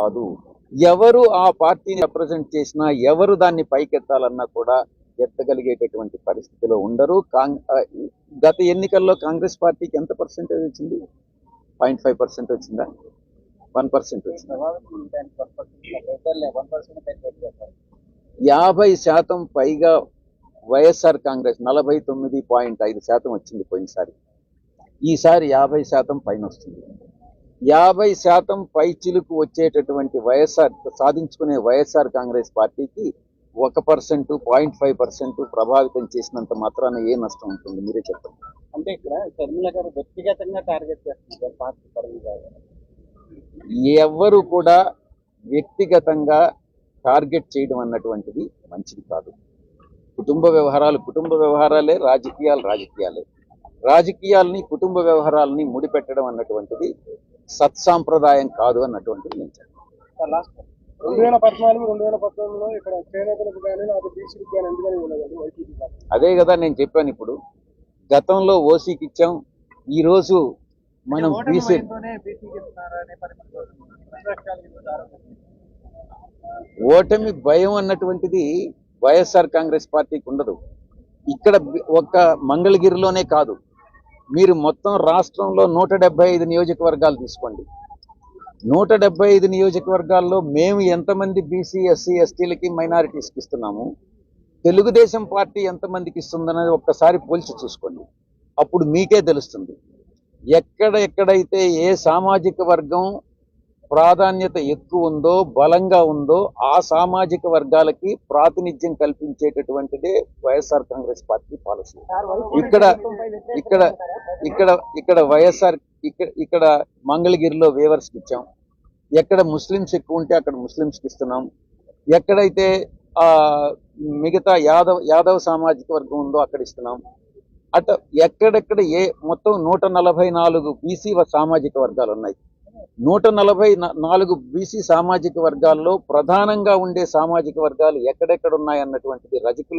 కాదు. ఎవరు ఆ పార్టీని రిప్రజెంట్ చేసినా ఎవరు దాన్ని పైకెత్తాలన్నా కూడా ఎత్తగలిగేటటువంటి పరిస్థితిలో ఉండరు. గత ఎన్నికల్లో కాంగ్రెస్ పార్టీకి ఎంత పర్సెంటేజ్ వచ్చింది? పాయింట్ ఫైవ్ పర్సెంట్ వచ్చిందా? వన్ పర్సెంట్ వచ్చింది? యాభై శాతం పైగా వైఎస్ఆర్ కాంగ్రెస్ నలభై తొమ్మిది పాయింట్ ఐదు శాతం వచ్చింది పోయినసారి. ఈసారి యాభై శాతం పైన వస్తుంది. యాభై శాతం పై చిలుకు వచ్చేటటువంటి వైఎస్ఆర్ సాధించుకునే వైఎస్ఆర్ కాంగ్రెస్ పార్టీకి ఒక పర్సెంట్ పాయింట్ ఫైవ్ పర్సెంట్ ప్రభావితం చేసినంత మాత్రాన ఏ నష్టం ఉంటుంది? మీరే చెప్పండి. అంటే ఇక్కడ షర్మిల గారు వ్యక్తిగతంగా టార్గెట్ చేస్తున్నారు పార్టీ పరంగా. ఎవ్వరు కూడా వ్యక్తిగతంగా టార్గెట్ చేయడం అన్నటువంటిది మంచిది కాదు. కుటుంబ వ్యవహారాలు కుటుంబ వ్యవహారాలే రాజకీయాలు రాజకీయాలే. రాజకీయాల్ని కుటుంబ వ్యవహారాలని ముడిపెట్టడం అన్నటువంటిది సత్సాంప్రదాయం కాదు అన్నటువంటిది నేను చెప్తాను. లాస్ట్ రెండు వేల పద్నాలుగు రెండు వేల పంతొమ్మిదిలో ఇక్కడ చేనేతలకు కానీ నాకు బీసీలకు కానీ ఎందుకని ఇవ్వలేదు వైసీపీ పార్టీ. అదే కదా నేను చెప్పాను ఇప్పుడు. గతంలో ఓసీకి ఇచ్చాం. ఈరోజు మనం బీసీ ఓటమి భయం అన్నటువంటిది వైఎస్ఆర్ కాంగ్రెస్ పార్టీకి ఉండదు. ఇక్కడ ఒక్క మంగళగిరిలోనే కాదు. మీరు మొత్తం రాష్ట్రంలో నూట ఐదు నియోజకవర్గాలు తీసుకోండి. నూట డెబ్బై ఐదు నియోజకవర్గాల్లో మేము ఎంతమంది బీసీ ఎస్సీ ఎస్టీలకి మైనారిటీస్కి ఇస్తున్నాము? తెలుగుదేశం పార్టీ ఎంతమందికి ఇస్తుందనేది ఒక్కసారి పోల్చి చూసుకోండి. అప్పుడు మీకే తెలుస్తుంది. ఎక్కడ ఎక్కడైతే ఏ సామాజిక వర్గం ప్రాధాన్యత ఎక్కువ ఉందో బలంగా ఉందో ఆ సామాజిక వర్గాలకి ప్రాతినిధ్యం కల్పించేటటువంటిదే వైఎస్ఆర్ కాంగ్రెస్ పార్టీ పాలసీ. ఇక్కడ ఇక్కడ ఇక్కడ ఇక్కడ వైఎస్ఆర్ ఇక్కడ ఇక్కడ మంగళగిరిలో వేవర్స్కి ఇచ్చాం. ఎక్కడ ముస్లిమ్స్ ఎక్కువ ఉంటే అక్కడ ముస్లిమ్స్కి ఇస్తున్నాం. ఎక్కడైతే ఆ మిగతా యాదవ్ యాదవ్ సామాజిక వర్గం ఉందో అక్కడ ఇస్తున్నాం. అట ఎక్కడెక్కడ ఏ మొత్తం నూట నలభై నాలుగు బీసీ సామాజిక వర్గాలు ఉన్నాయి. నూట నలభై నాలుగు బీసీ సామాజిక వర్గాల్లో ప్రధానంగా ఉండే సామాజిక వర్గాలు ఎక్కడెక్కడ ఉన్నాయన్నటువంటిది రజకులు